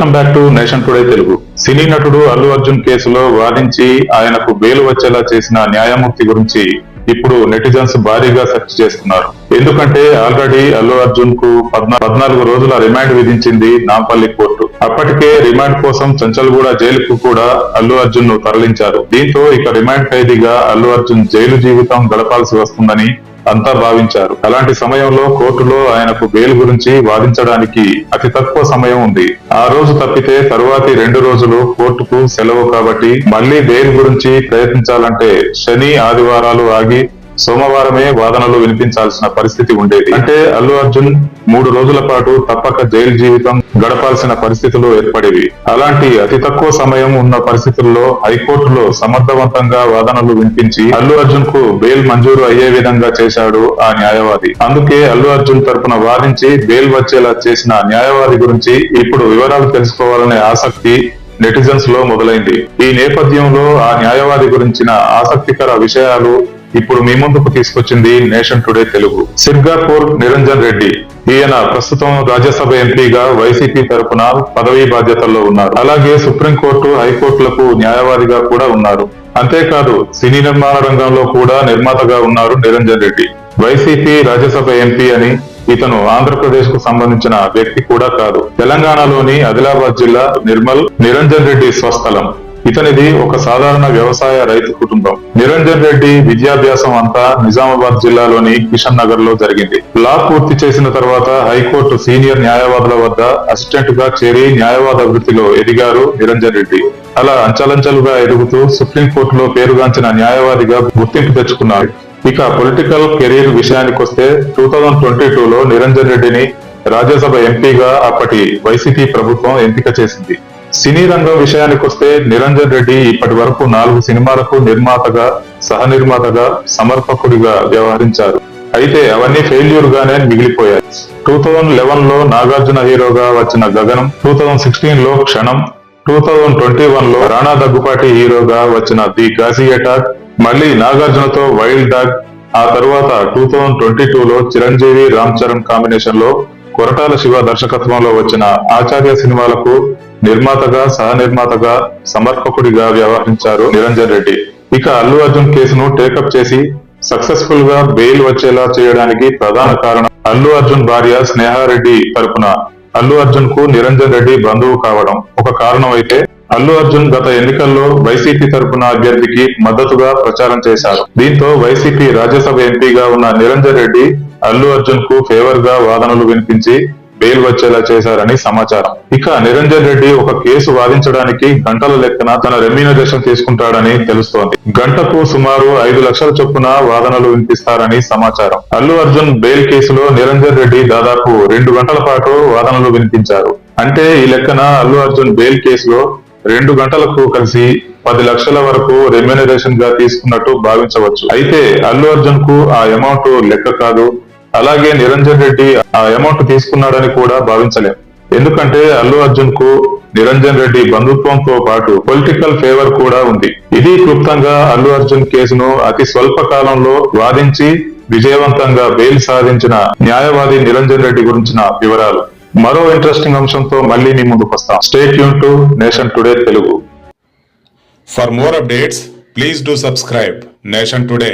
Welcome back to nation today Telugu cine నటుడు అల్లు అర్జున్ కేసులో వాదించి ఆయనకు బెయిల్ వచ్చేలా చేసిన న్యాయమూర్తి గురించి ఇప్పుడు నెటిజన్స్ భారీగా సెర్చ్ చేస్తున్నారు. ఎందుకంటే ఆల్రెడీ అల్లు అర్జున్కు పద్నాలుగు రోజుల రిమాండ్ విధించింది నాంపల్లి కోర్టు. అప్పటికే రిమాండ్ కోసం చంచల్గూడ జైలుకు కూడా అల్లు అర్జున్ను తరలించారు. దీంతో ఇక రిమాండ్ ఖైదీగా అల్లు అర్జున్ జైలు జీవితం గడపాల్సి వస్తుందని అంతా భావించారు. అలాంటి సమయంలో కోర్టులో ఆయనకు బెయిల్ గురించి వాదించడానికి అతి తక్కువ సమయం ఉంది. ఆ రోజు తప్పితే తరువాతి రెండు రోజులు కోర్టుకు సెలవు కాబట్టి మళ్ళీ బెయిల్ గురించి ప్రయత్నించాలంటే శని ఆదివారాలు ఆగి సోమవారమే వాదనలు వినిపించాల్సిన పరిస్థితి ఉండేది. అంటే అల్లు అర్జున్ మూడు రోజుల పాటు తప్పక జైలు జీవితం గడపాల్సిన పరిస్థితులు ఏర్పడేవి. అలాంటి అతి తక్కువ సమయం ఉన్న పరిస్థితుల్లో హైకోర్టులో సమర్థవంతంగా వాదనలు వినిపించి అల్లు అర్జున్కు బెయిల్ మంజూరు అయ్యే విధంగా చేశాడు ఆ న్యాయవాది. అందుకే అల్లు అర్జున్ తరపున వాదించి బెయిల్ వచ్చేలా చేసిన న్యాయవాది గురించి ఇప్పుడు వివరాలు తెలుసుకోవాలనే ఆసక్తి నెటిజన్స్లో మొదలైంది. ఈ నేపథ్యంలో ఆ న్యాయవాది గురించిన ఆసక్తికర విషయాలు ఇప్పుడు మీ ముందుకు తీసుకొచ్చింది నేషన్ టుడే తెలుగు. సిర్గాపూర్ నిరంజన్ రెడ్డి. ఈయన ప్రస్తుతం రాజ్యసభ ఎంపీగా వైసీపీ తరఫున పదవీ బాధ్యతల్లో ఉన్నారు. అలాగే సుప్రీంకోర్టు హైకోర్టులకు న్యాయవాదిగా కూడా ఉన్నారు. అంతేకాదు సినీ నిర్మాణ రంగంలో కూడా నిర్మాతగా ఉన్నారు నిరంజన్ రెడ్డి. వైసీపీ రాజ్యసభ ఎంపీ అని ఇతను ఆంధ్రప్రదేశ్కు సంబంధించిన వ్యక్తి కూడా కాదు. తెలంగాణలోని ఆదిలాబాద్ జిల్లా నిర్మల్ నిరంజన్ రెడ్డి స్వస్థలం. ఇతనిది ఒక సాధారణ వ్యవసాయ రైతు కుటుంబం. నిరంజన్ రెడ్డి విద్యాభ్యాసం అంతా నిజామాబాద్ జిల్లాలోని కిషన్ నగర్లో జరిగింది. లా పూర్తి చేసిన తర్వాత హైకోర్టు సీనియర్ న్యాయవాదుల వద్ద అసిస్టెంట్గా చేరి న్యాయవాద వృత్తిలో ఎదిగారు నిరంజన్ రెడ్డి. అలా అంచలంచలుగా ఎదుగుతూ సుప్రీంకోర్టులో పేరుగాంచిన న్యాయవాదిగా గుర్తింపు తెచ్చుకున్నారు. ఇక పొలిటికల్ కెరీర్ విషయానికొస్తే టూ థౌజండ్ ట్వంటీ టూలో నిరంజన్ రెడ్డిని రాజ్యసభ ఎంపీగా అప్పటి వైసీపీ ప్రభుత్వం ఎంపిక చేసింది. సినీ రంగం విషయానికొస్తే నిరంజన్ రెడ్డి ఇప్పటి వరకు నాలుగు సినిమాలకు నిర్మాతగా సహ నిర్మాతగా సమర్పకుడిగా వ్యవహరించారు. అయితే అవన్నీ ఫెయిల్యూర్ గానే మిగిలిపోయాయి. టూ థౌజండ్ లెవెన్లో నాగార్జున హీరోగా వచ్చిన గగనం టూ థౌజండ్ సిక్స్టీన్లో క్షణం టూ థౌజండ్ ట్వంటీ వన్లో రాణా దగ్గుపాటి హీరోగా వచ్చిన ది గాజియేటార్ మళ్ళీ నాగార్జునతో వైల్డ్ డాగ్ ఆ తర్వాత టూ థౌజండ్ ట్వంటీ టూ లో చిరంజీవి రామ్ చరణ్ కాంబినేషన్లో కొరటాల శివ దర్శకత్వంలో వచ్చిన ఆచార్య సినిమాలకు నిర్మాతగా సహ నిర్మాతగా సమర్పకుడిగా వ్యవహరించారు నిరంజన్ రెడ్డి. ఇక అల్లు అర్జున్ కేసును టేకప్ చేసి సక్సెస్ఫుల్గా బెయిల్ వచ్చేలా చేయడానికి ప్రధాన కారణం అల్లు అర్జున్ భార్య స్నేహారెడ్డి తరపున. అల్లు అర్జున్కు నిరంజన్ రెడ్డి బంధువు కావడం. ఒక కారణం అయితే అల్లు అర్జున్ గత ఎన్నికల్లో వైసీపీ తరపున అభ్యర్థికి మద్దతుగా ప్రచారం చేశారు. దీంతో వైసీపీ రాజ్యసభ ఎంపీగా ఉన్న నిరంజన్ రెడ్డి అల్లు అర్జున్కు ఫేవర్గా వాదనలు వినిపించి బెయిల్ వచ్చేలా చేశారని సమాచారం. ఇక నిరంజన్ రెడ్డి ఒక కేసు వాదించడానికి గంటల లెక్కన తన రెమ్యూనరేషన్ తీసుకుంటాడని తెలుస్తోంది. గంటకు సుమారు ఐదు లక్షల చొప్పున వాదనలు వినిపిస్తారని సమాచారం. అల్లు అర్జున్ బెయిల్ కేసులో నిరంజన్ రెడ్డి దాదాపు రెండు గంటల పాటు వాదనలు వినిపించారు. అంటే ఈ లెక్కన అల్లు అర్జున్ బెయిల్ కేసులో రెండు గంటలకు కలిసి పది లక్షల వరకు రెమ్యూనరేషన్గా తీసుకున్నట్టు భావించవచ్చు. అయితే అల్లు అర్జున్కు ఆ అమౌంట్ లెక్క కాదు. అలాగే నిరంజన్ రెడ్డి ఆ అమౌంట్ తీసుకున్నాడని కూడా భావించలేం. ఎందుకంటే అల్లు అర్జున్కు నిరంజన్ రెడ్డి బంధుత్వంతో పాటు పొలిటికల్ ఫేవర్ కూడా ఉంది. ఇది క్లుప్తంగా అల్లు అర్జున్ కేసును అతి స్వల్ప కాలంలో వాదించి విజయవంతంగా బెయిల్ సాధించిన న్యాయవాది నిరంజన్ రెడ్డి గురించిన వివరాలు. మరో ఇంట్రెస్టింగ్ అంశంతో మళ్ళీ మీ ముందుకు వస్తాం. Stay Yoon to nation today Telugu for more updates please do subscribe nation today